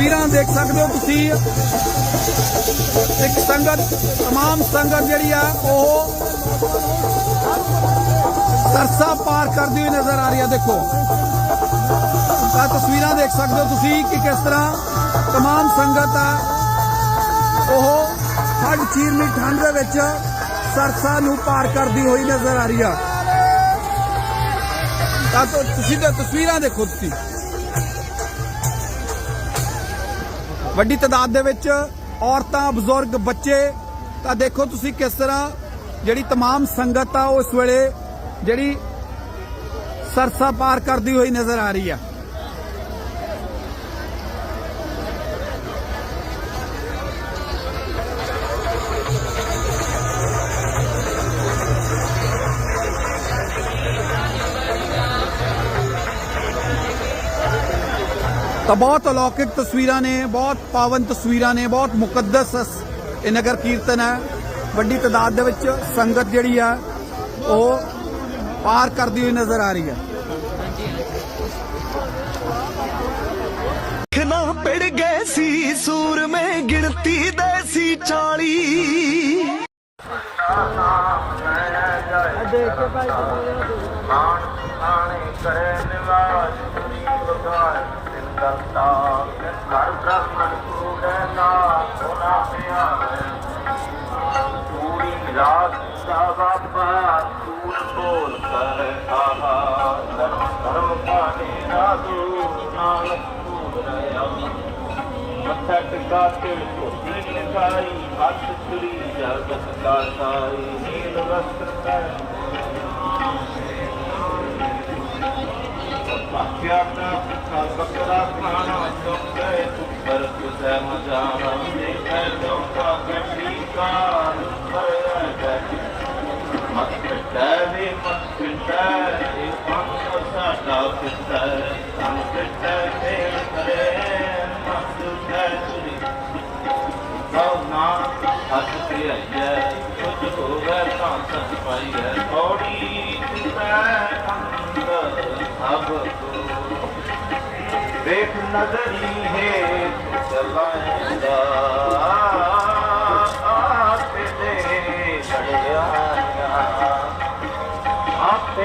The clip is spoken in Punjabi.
ਤਸਵੀਰਾਂ ਦੇਖ ਸਕਦੇ ਹੋ ਤੁਸੀਂ ਇੱਕ ਸੰਗਤ तमाम ਸੰਗਤ ਜਿਹੜੀ ਆ ਉਹ ਸਰਸਾ ਪਾਰ ਕਰਦੀ ਹੋਈ ਨਜ਼ਰ ਆ ਰਹੀ ਹੈ ਦੇਖੋ ਤਾਂ ਤਸਵੀਰਾਂ ਦੇਖ ਸਕਦੇ ਹੋ ਤੁਸੀਂ ਕਿ ਕਿਸ ਤਰ੍ਹਾਂ तमाम ਸੰਗਤ ਆ ਉਹ ਹੱਡ ਚੀਰਨੀ ਠੰਡ ਦੇ ਵਿੱਚ ਸਰਸਾ ਨੂੰ ਪਾਰ ਕਰਦੀ ਹੋਈ ਨਜ਼ਰ ਆ ਰਹੀ ਆ ਤਾਂ ਤੁ- ਤੁਸੀਂ ਤਾਂ ਤਸਵੀਰਾਂ ਦੇਖੋ ਤੁਸੀਂ ਵੱਡੀ ਤਾਦਾਦ ਦੇ ਵਿੱਚ ਔਰਤਾਂ ਬਜ਼ੁਰਗ ਬੱਚੇ ਤਾਂ ਦੇਖੋ ਤੁਸੀਂ ਕਿਸ ਤਰ੍ਹਾਂ ਜਿਹੜੀ तमाम ਸੰਗਤ ਆ ਉਹ ਇਸ ਵੇਲੇ ਜਿਹੜੀ ਸਰਸਾ ਪਾਰ ਕਰਦੀ ਹੋਈ ਨਜ਼ਰ ਆ ਰਹੀ ਆ ਤਾਂ ਬਹੁਤ ਅਲੌਕਿਕ ਤਸਵੀਰਾਂ ਨੇ ਬਹੁਤ ਪਾਵਨ ਤਸਵੀਰਾਂ ਨੇ ਬਹੁਤ ਮੁਕੱਦਸ ਇਹ ਨਗਰ ਕੀਰਤਨ ਹੈ। ਵੱਡੀ ਤਾਦਾਦ ਦੇ ਵਿੱਚ ਸੰਗਤ ਜਿਹੜੀ ਆ ਉਹ ਪਾਰ ਕਰਦੀ ਹੋਈ ਨਜ਼ਰ ਆ ਰਹੀ ਹੈ। ਖਨਾ ਪੜ ਗਏ ਸੀ ਸੂਰ ਮੈਂ ਗਿਣਤੀ ਦੇ ਸੀ 40 ਮਾਨ ਆਣੇ ਕਰੇ ਨਿਵਾਸ ਪੁਰੀ ਬਗਾਰ ਕਰਤਾ, ਘਰ ਬ੍ਰਹਮਣ ਕੂੜੇ ਨਾ, ਸੋਨਾ ਪਿਆ ਪੂਰੀ ਰਾਤ ਦਾ ਬਾਬਾ ਤੂਰ ਬੋਲ ਕਰ ਆਹਾ, ਧਰਮ ਪਾਣੇ ਰਾਦੂ ਨਾਨਕ ਤੂਰ ਰਿਆ ਮੱਥਾ ਟਿਕਾ ਕੇ ਧੋਤੀ ਨਿਕਾਈ ਹੱਥ ਚੁਰੀ ਜਗਤ ਦਾ ਸਾਈ ਨੀਲ ਵਸਤਰ ਪੈ ਭਾਗਿਆ ਦਾ ਬੱਕਰਾ ਖਾਣਾ ਚੁੱਕੇ ਉੱਪਰ ਤੁਝੇ ਮਜਾਣਾ ਦੇਖੈ ਚੌਕਾ ਗੱਡੀ ਕਾਰ ਪਰ ਗਏ ਮਤ ਪਿਟੈ ਵੀ ਮਤ ਪਿਟੈ ਇਹ ਪੰਖ ਸਾਡਾ ਪਿਟੈ ਸੰਗ ਪਿਟੈ ਤੇਲ ਕਰੇ ਮਤ ਪਿਟੈ ਤੁਰੀ ਸਭ ਨਾਮ ਹੱਥ ਪਿਆਈਐ ਕੁਝ ਹੋਵੇ ਤਾਂ सब को देख नजरी है चलाएगा आप दे लड़िया आप